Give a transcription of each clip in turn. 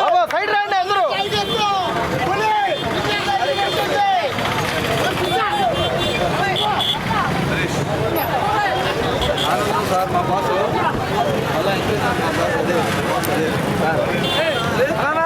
బాబా side రాండి అందరూ sir మా బాసు అలా ఇంకే సార్ అదే బాసు అదే సార్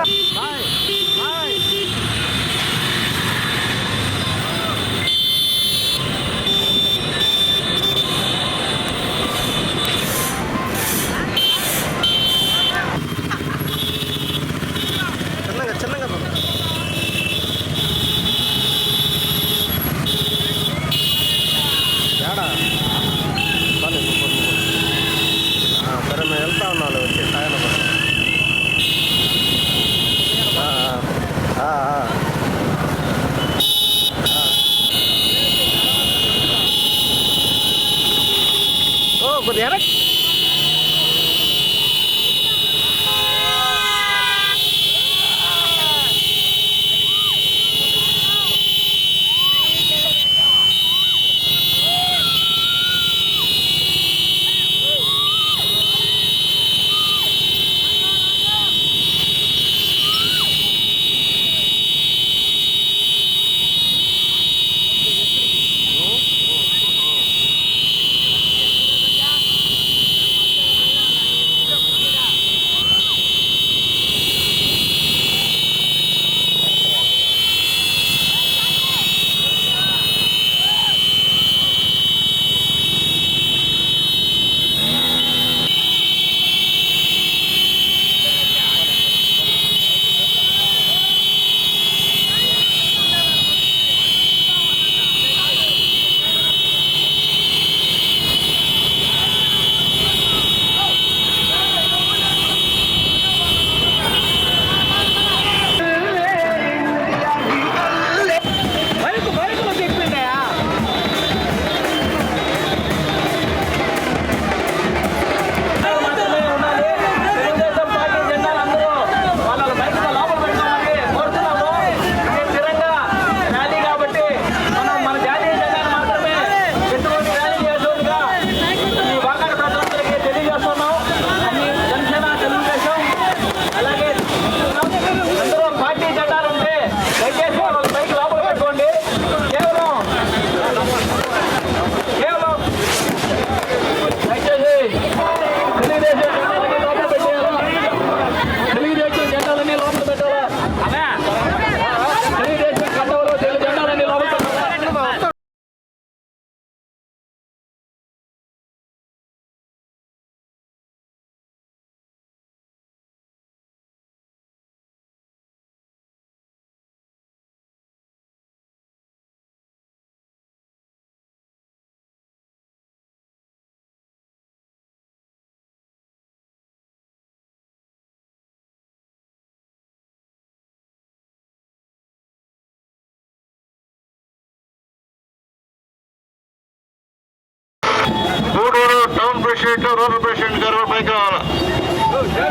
రేట్లో రూరల్ ప్రెసిడెంట్ గారు పైకి రావాలి.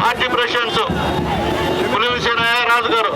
పార్టీ ప్రెసిడెంట్స్ పులివిసేన రాజు గారు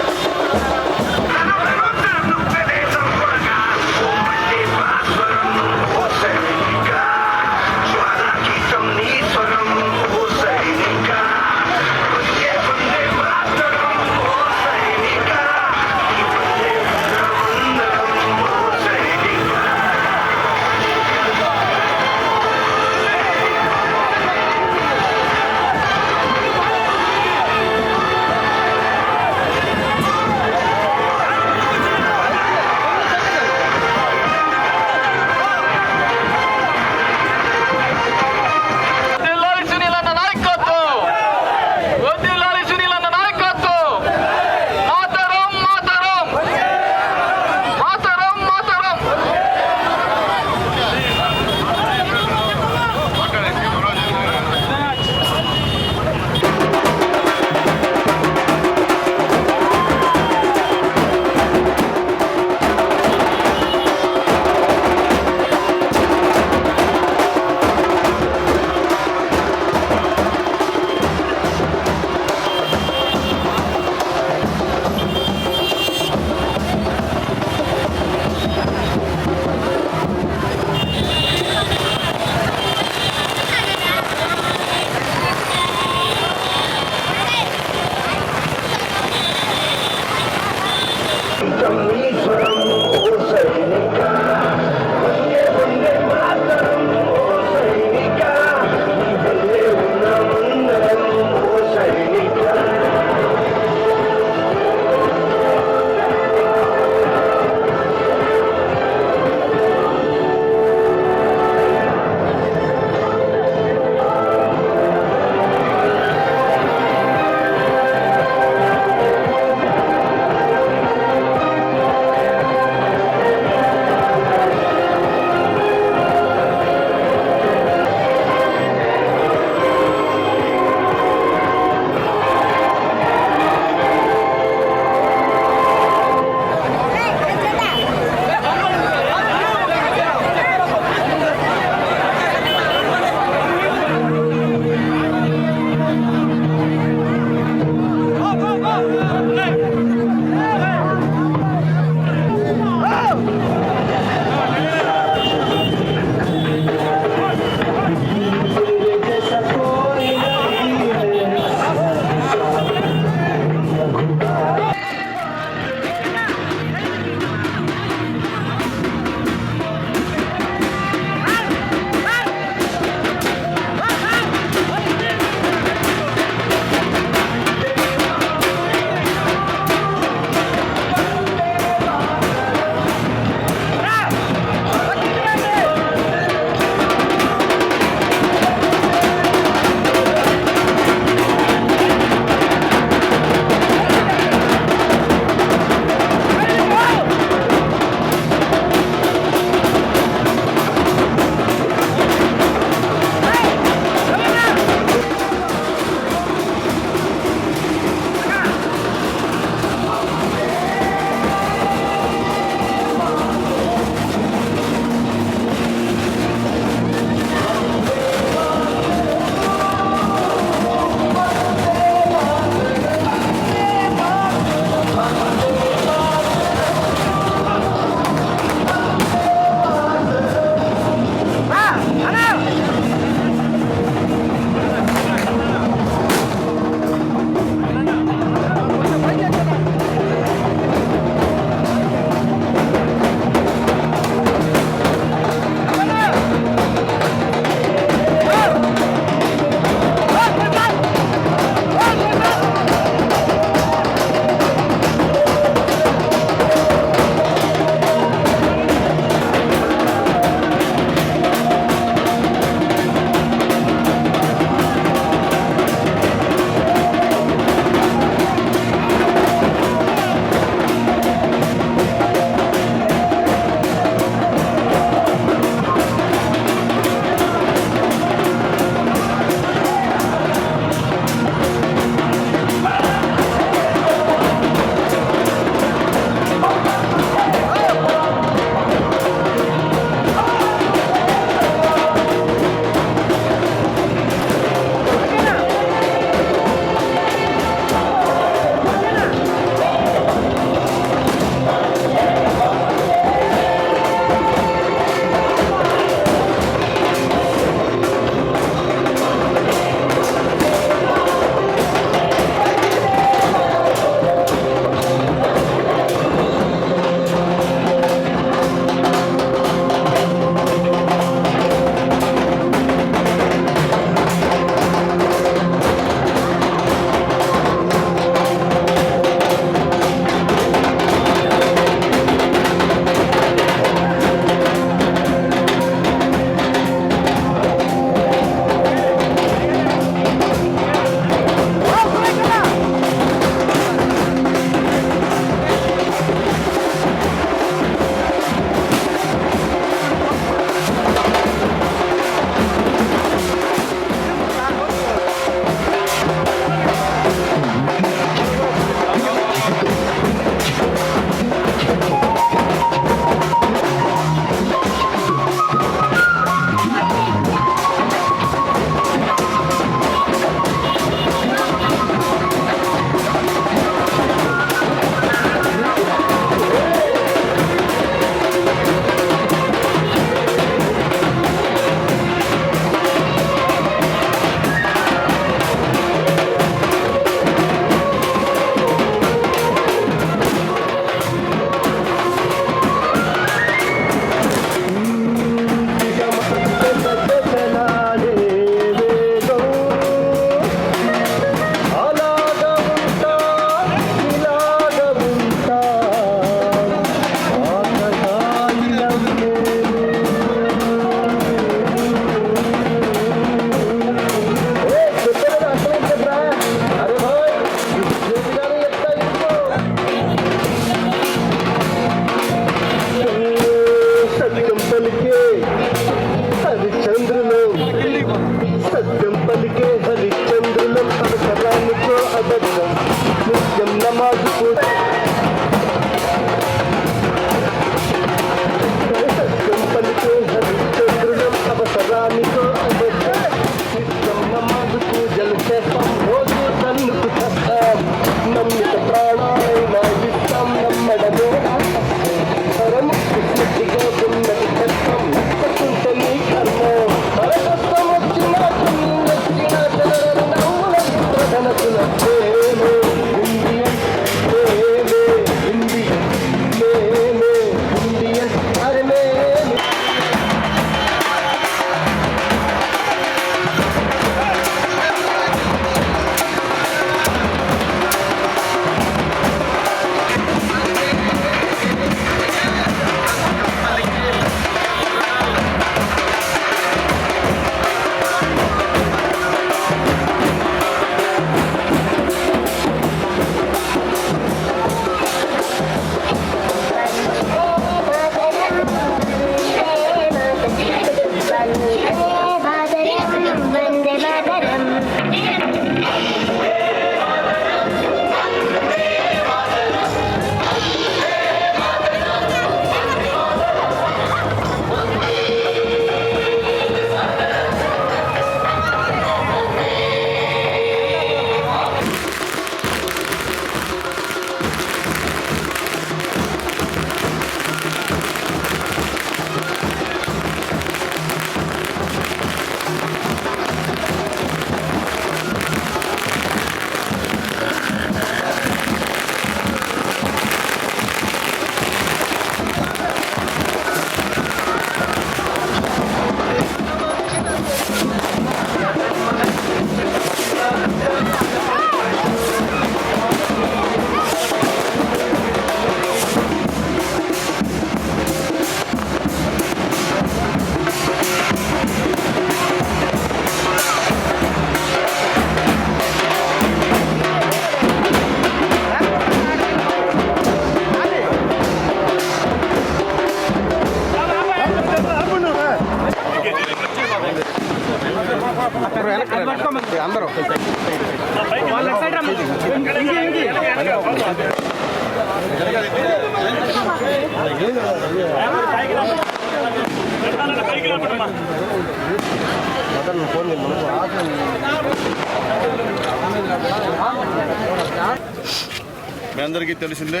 అందరికీ తెలిసిందే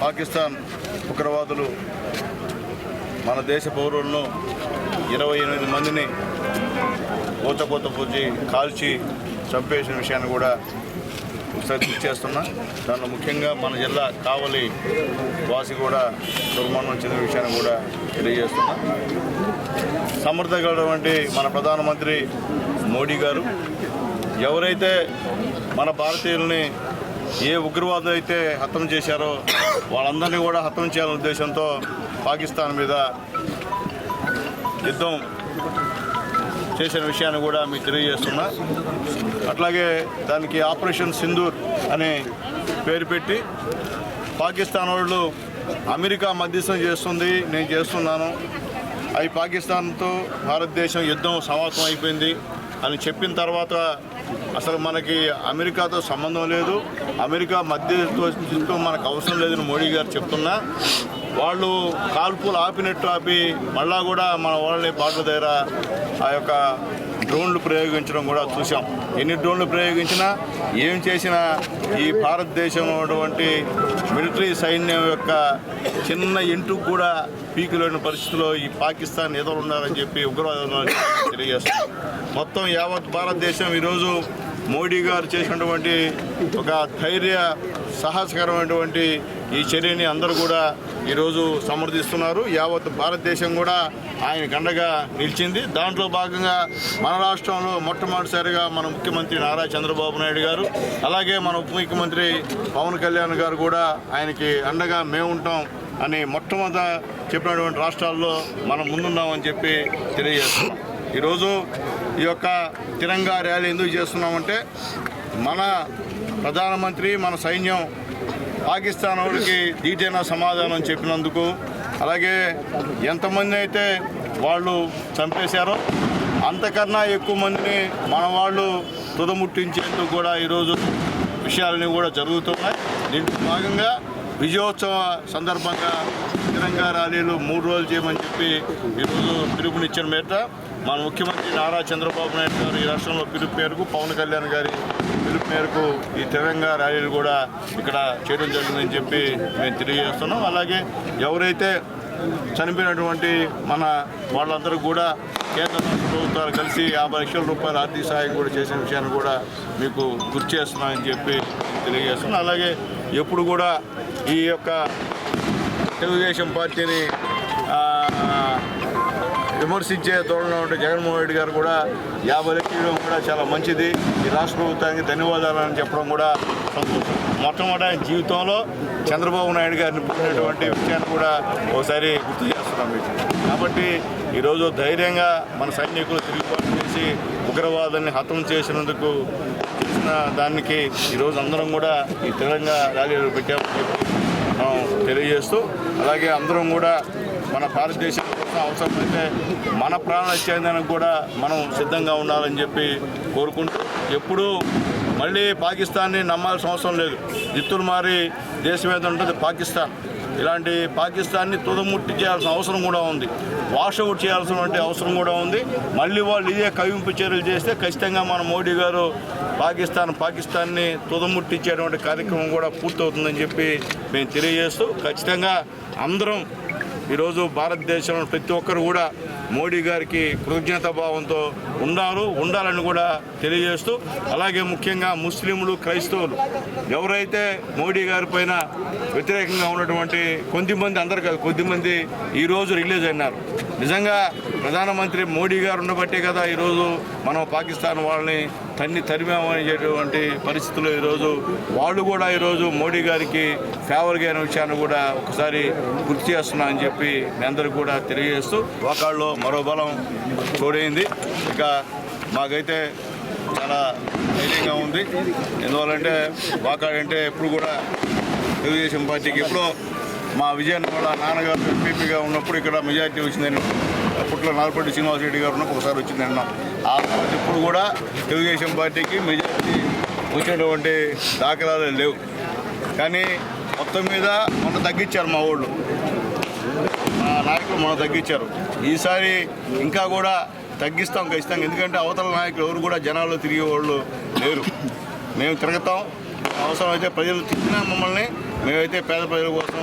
పాకిస్తాన్ ఉగ్రవాదులు మన దేశ పౌరులను ఇరవై ఎనిమిది మందిని ఊచకోత పూచి కాల్చి చంపేసిన విషయాన్ని కూడా ఒకసారి గుర్తు చేస్తున్నా. దానిలో ముఖ్యంగా మన జిల్లా కావలి వాసి కూడా దుర్మరణం చెందిన విషయాన్ని కూడా తెలియజేస్తున్నా. సమర్థగలటువంటి మన ప్రధానమంత్రి మోడీ గారు ఎవరైతే మన భారతీయుల్ని ఏ ఉగ్రవాదులు అయితే హతం చేశారో వాళ్ళందరినీ కూడా హతం చేయాలనే ఉద్దేశంతో పాకిస్తాన్ మీద యుద్ధం చేసిన విషయాన్ని కూడా మీకు తెలియజేస్తున్నా. అట్లాగే దానికి ఆపరేషన్ సింధూర్ అనే పేరు పెట్టి పాకిస్తాన్ వాళ్ళు అమెరికా మధ్యస్థం చేస్తుంది నేను చేస్తున్నాను. అవి పాకిస్తాన్తో భారతదేశం యుద్ధం సమాప్తం అయిపోయింది. అని చెప్పిన తర్వాత అసలు మనకి అమెరికాతో సంబంధం లేదు. అమెరికా మధ్యతో మనకు అవసరం లేదని మోడీ గారు చెప్తున్నా. వాళ్ళు కాల్పులు ఆపినట్టు ఆపి మళ్ళా కూడా మన వాళ్ళని బాటల దగ్గర ఆ యొక్క డ్రోన్లు ప్రయోగించడం కూడా చూసాం ఎన్ని డ్రోన్లు ప్రయోగించినా ఏం చేసినా ఈ భారతదేశం ఉన్నటువంటి మిలిటరీ సైన్యం యొక్క చిన్న ఇంటికి కూడా పీకులేని పరిస్థితిలో ఈ పాకిస్తాన్ ఎదురున్నారని చెప్పి ఉగ్రవాదం తెలియజేస్తారు మొత్తం యావత్ భారతదేశం ఈరోజు మోడీ గారు చేసినటువంటి ఒక ధైర్య సాహసకరమైనటువంటి ఈ చర్యని అందరూ కూడా ఈరోజు సమర్థిస్తున్నారు. యావత్ భారతదేశం కూడా ఆయన గండగా నిలిచింది. దాంట్లో భాగంగా మన రాష్ట్రంలో మొట్టమొదటిసారిగా మన ముఖ్యమంత్రి నారా చంద్రబాబు నాయుడు గారు అలాగే మన ఉప ముఖ్యమంత్రి పవన్ కళ్యాణ్ గారు కూడా ఆయనకి అండగా మేము ఉంటాం అని మొట్టమొదట చెప్పినటువంటి రాష్ట్రాల్లో మనం ముందున్నామని చెప్పి తెలియజేస్తున్నాం. ఈరోజు ఈ యొక్క తిరంగా ర్యాలీ ఎందుకు చేస్తున్నామంటే మన ప్రధానమంత్రి మన సైన్యం పాకిస్తాన్ వాళ్ళకి దీటైన సమాధానం చెప్పినందుకు అలాగే ఎంతమంది అయితే వాళ్ళు చంపేశారో అంతకన్నా ఎక్కువ మందిని మన వాళ్ళు తుదముట్టించేందుకు కూడా ఈరోజు విషయాలని కూడా జరుగుతున్నాయి. దీంట్లో భాగంగా విజయోత్సవ సందర్భంగా తిరంగా ర్యాలీలు మూడు రోజులు చేయమని చెప్పి ఈరోజు పిలుపునిచ్చిన మేట. మన ముఖ్యమంత్రి నారా చంద్రబాబు నాయుడు గారు ఈ రాష్ట్రంలో పిలుపు మేరకు పవన్ కళ్యాణ్ గారి పిలుపు మేరకు ఈ తిరంగా ర్యాలీలు కూడా ఇక్కడ చేయడం జరిగిందని చెప్పి మేము తెలియజేస్తున్నాం. అలాగే ఎవరైతే చనిపోయినటువంటి మన వాళ్ళందరూ కూడా కేంద్ర రాష్ట్ర ప్రభుత్వాలు కలిసి యాభై లక్షల రూపాయల ఆర్థిక సహాయం కూడా చేసిన విషయాన్ని కూడా మీకు గుర్తు చేస్తున్నామని చెప్పి తెలియజేస్తున్నాం. అలాగే ఎప్పుడు కూడా ఈ యొక్క తెలుగుదేశం పార్టీని విమర్శించే ధోరణిలో ఉంటే జగన్మోహన్ రెడ్డి గారు కూడా యాభై లక్షలు కూడా చాలా మంచిది. ఈ రాష్ట్ర ప్రభుత్వానికి ధన్యవాదాలు అని చెప్పడం కూడా సంతోషం. మొట్టమొదటి ఆయన జీవితంలో చంద్రబాబు నాయుడు గారిని పుట్టినటువంటి విషయాన్ని కూడా ఒకసారి గుర్తు చేస్తున్నాం మీకు. కాబట్టి ఈరోజు ధైర్యంగా మన సైనికులు తిరుగుబాటు చేసి ఉగ్రవాదాన్ని హతం చేసినందుకు చేసిన దానికి ఈరోజు అందరం కూడా ఈ తెలంగాణ ర్యాలీలు పెట్టామని చెప్పి మనం తెలియజేస్తూ అలాగే అందరం కూడా మన భారతదేశం అవసరం అయితే మన ప్రాణ ఇచ్చేందుకు కూడా మనం సిద్ధంగా ఉండాలని చెప్పి కోరుకుంటూ ఎప్పుడూ మళ్ళీ పాకిస్తాన్ని నమ్మాల్సిన అవసరం లేదు. దిత్తులు మారి దేశం ఏదో ఉంటుంది పాకిస్తాన్. ఇలాంటి పాకిస్తాన్ని తుదముట్టి చేయాల్సిన అవసరం కూడా ఉంది. వాషౌట్ చేయాల్సినటువంటి అవసరం కూడా ఉంది. మళ్ళీ వాళ్ళు ఇదే కవింపు చర్యలు చేస్తే ఖచ్చితంగా మన మోడీ గారు పాకిస్తాన్ పాకిస్తాన్ని తుదముట్టించేటువంటి కార్యక్రమం కూడా పూర్తవుతుందని చెప్పి మేము తెలియజేస్తూ ఖచ్చితంగా అందరం ఈరోజు భారతదేశంలో ప్రతి ఒక్కరు కూడా మోడీ గారికి కృతజ్ఞతా భావంతో ఉన్నారు ఉండాలని కూడా తెలియజేస్తూ అలాగే ముఖ్యంగా ముస్లింలు క్రైస్తవులు ఎవరైతే మోడీ గారి పైన వ్యతిరేకంగా ఉన్నటువంటి కొద్దిమంది అందరు కాదు కొద్దిమంది ఈరోజు రిలీజ్ అయినారు. నిజంగా ప్రధానమంత్రి మోడీ గారు ఉండబట్టే కదా ఈరోజు మనం పాకిస్తాన్ వాళ్ళని తన్ని తరిమామనేటువంటి పరిస్థితుల్లో ఈరోజు వాళ్ళు కూడా ఈరోజు మోడీ గారికి ఫేవర్గా అయిన విషయాన్ని కూడా ఒకసారి గుర్తు చేస్తున్నా అని చెప్పి మీ అందరికి కూడా తెలియజేస్తూ ఒకళ్ళు మరో బలం తోడైంది. ఇక మాకైతే చాలా ధైర్యంగా ఉంది. ఎందువల్లంటే వాకాడంటే ఎప్పుడు కూడా తెలుగుదేశం పార్టీకి ఎప్పుడో మా విజయాన్ని కూడా నాన్నగారు ఎంపీపీగా ఉన్నప్పుడు ఇక్కడ మెజార్టీ వచ్చిందని అప్పట్లో నాల్పల్లి శ్రీనివాసరెడ్డి గారు ఒకసారి వచ్చింది అన్నాం ఆ తర్వాత ఇప్పుడు కూడా తెలుగుదేశం పార్టీకి మెజారిటీ వచ్చినటువంటి దాఖలాలు లేవు. కానీ మొత్తం మీద మొన్న తగ్గించారు మా ఊళ్ళు. మా నాయకులు మొన్న తగ్గించారు. ఈసారి ఇంకా కూడా తగ్గిస్తాం ఖచ్చితంగా. ఎందుకంటే అవతల నాయకులు ఎవరు కూడా జనాల్లో తిరిగే వాళ్ళు లేరు. మేము తిరుగుతాం. అవసరమైతే ప్రజలు తిట్టినా మమ్మల్ని మేమైతే పేద ప్రజల కోసం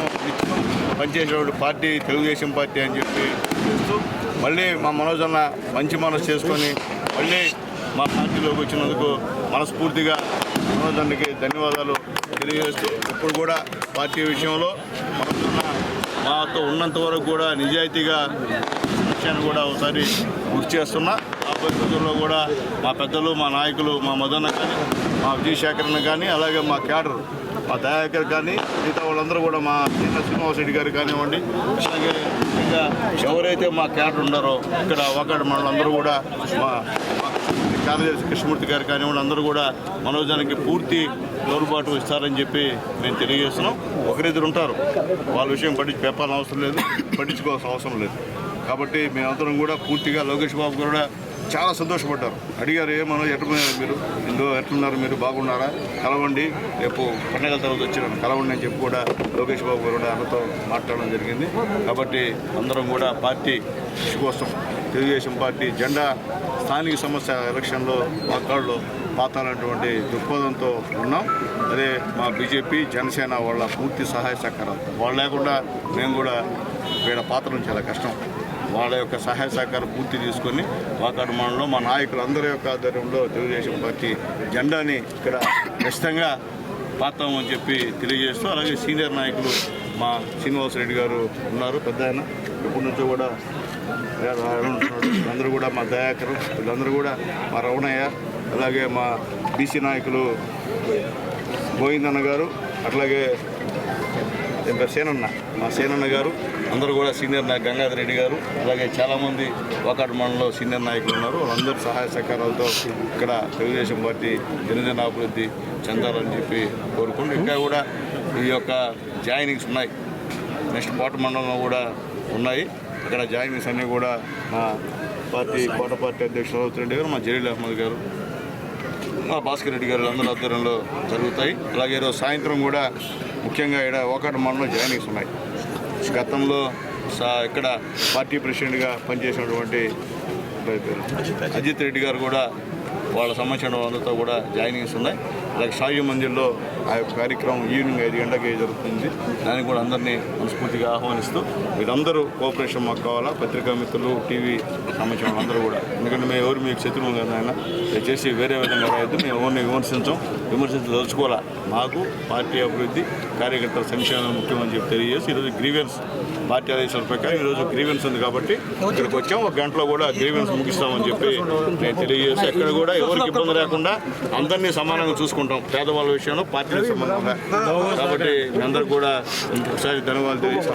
నిత్యం పార్టీ తెలుగుదేశం పార్టీ అని చెప్పి చేస్తూ మళ్ళీ మా మనోజ్ అన్న మంచి మనసు చేసుకొని మళ్ళీ మా పార్టీలోకి వచ్చినందుకు మనస్ఫూర్తిగా మనోజ్ అన్నకి ధన్యవాదాలు తెలియజేస్తూ ఇప్పుడు కూడా పార్టీ విషయంలో మనోజ్ అన్న మాతో ఉన్నంత వరకు కూడా నిజాయితీగా విషయాన్ని కూడా ఒకసారి గుర్తు చేస్తున్నా. ఆ పరిస్థితుల్లో కూడా మా పెద్దలు మా నాయకులు మా మదన్న కానీ మా విజయశేఖరన్ కానీ అలాగే మా క్యాడర్ మా దయాకర్ కానీ మిగతా వాళ్ళందరూ కూడా మా చిన్న శ్రీనివాసరెడ్డి గారు కానివ్వండి అలాగే ఇంకా ఎవరైతే మా క్యాడర్ ఉన్నారో ఇక్కడ ఒకటి మనందరూ కూడా మా కార్యదర్శి కృష్ణమూర్తి గారు కానివ్వండి అందరూ కూడా మనోజానికి పూర్తి తోడ్పాటు ఇస్తారని చెప్పి మేము తెలియజేస్తున్నాం. ఒకరిద్దరు ఉంటారు. వాళ్ళ విషయం పట్టించి చెప్పాల్సిన అవసరం లేదు పట్టించుకోవాల్సిన అవసరం లేదు. కాబట్టి మేమందరం కూడా పూర్తిగా లోకేష్ బాబు కూడా చాలా సంతోషపడ్డారు. అడిగారు ఏమన్నా ఎట్టుకున్నారు మీరు? ఇందులో ఎట్లున్నారు మీరు? బాగున్నారా? కలవండి. రేపు పండగల తర్వాత వచ్చినాను కలవండి అని చెప్పి కూడా లోకేష్ బాబు గారు కూడా అన్నతో మాట్లాడడం జరిగింది. కాబట్టి అందరం కూడా పార్టీ కృషి కోసం తెలుగుదేశం పార్టీ జెండా స్థానిక సమస్య ఎలక్షన్లో వాకాళ్ళు పాతాలన్నటువంటి దృక్పథంతో ఉన్నాం. అదే మా బీజేపీ జనసేన వాళ్ళ పూర్తి సహాయ సహకారాలు వాళ్ళు లేకుండా మేము కూడా వీళ్ళ పాత్రలు చాలా కష్టం. వాళ్ళ యొక్క సహాయ సహకారం పూర్తి తీసుకొని వాకాడు మండలంలో మా నాయకులు అందరి యొక్క ఆధ్వర్యంలో తెలుగుదేశం పార్టీ జెండాని ఇక్కడ ఖచ్చితంగా పాతామని చెప్పి తెలియజేస్తూ అలాగే సీనియర్ నాయకులు మా శ్రీనివాసరెడ్డి గారు ఉన్నారు. పెద్ద ఆయన ఇప్పటి నుంచో కూడా వీళ్ళందరూ కూడా మా దయాకరు వీళ్ళందరూ కూడా మా రవణయ్య అలాగే మా బీసీ నాయకులు గోవిందన్న గారు అట్లాగే ఇంకా సేనన్న. మా సేనన్న గారు అందరూ కూడా సీనియర్ నాయకు గంగాధర్ రెడ్డి గారు అలాగే చాలామంది ఒకటి మండలంలో సీనియర్ నాయకులు ఉన్నారు. వాళ్ళందరూ సహాయ సహకారాలతో ఇక్కడ తెలుగుదేశం పార్టీ దినదిన అభివృద్ధి చెందాలని చెప్పి కోరుకుంటూ ఇంకా కూడా ఈ యొక్క జాయినింగ్స్ ఉన్నాయి. నెక్స్ట్ కోట మండలంలో కూడా ఉన్నాయి. అక్కడ జాయినింగ్స్ అన్నీ కూడా మా పార్టీ కోట పార్టీ అధ్యక్షులు రావుత్ రెడ్డి గారు మా జలీల్ అహ్మద్ గారు మా భాస్కర్ రెడ్డి గారు అందరి ఆధ్వర్యంలో జరుగుతాయి. అలాగే ఈరోజు సాయంత్రం కూడా ముఖ్యంగా ఇక్కడ ఒకటి మనలో జాయినింగ్స్ ఉన్నాయి గతంలో సా ఇక్కడ పార్టీ ప్రెసిడెంట్గా పనిచేసినటువంటి అజిత్ రెడ్డి గారు కూడా వాళ్ళ సంబంధించిన వాళ్ళతో కూడా జాయినింగ్స్ ఉన్నాయి. అలాగే సాయి మందిర్లో ఆ యొక్క కార్యక్రమం ఈవినింగ్ ఐదు గంటలకి జరుగుతుంది. దానికి కూడా అందరినీ మనస్ఫూర్తిగా ఆహ్వానిస్తూ మీరందరూ కోఆపరేషన్ మాకు కావాలా? పత్రికా మిత్రులు టీవీ సంబంధించిన వాళ్ళందరూ కూడా. ఎందుకంటే మేము ఎవరు మీకు శత్రువులు కదా ఆయన దయచేసి వేరే విధంగా రాయొద్దు. మేము ఎవరిని విమర్శించాం. విమర్శించదలుచుకోవాలా మాకు పార్టీ అభివృద్ధి కార్యకర్తల సంక్షేమం ముఖ్యమని చెప్పి తెలియజేసి ఈరోజు గ్రీవెన్స్ పార్టీ ఆదేశాల ప్రకారం ఈరోజు గ్రీవెన్స్ ఉంది కాబట్టి ఇక్కడికి వచ్చాం ఒక గంటలో కూడా గ్రీవెన్స్ ముగిస్తామని చెప్పి నేను తెలియజేసి ఎక్కడ కూడా ఎవరికి ఇబ్బంది లేకుండా అందరినీ సమానంగా చూసుకుంటాం. పేదవాళ్ళ విషయంలో పార్టీలకు సంబంధంగా. కాబట్టి మీ అందరికి కూడా ఒకసారి ధన్యవాదాలు తెలియజేసి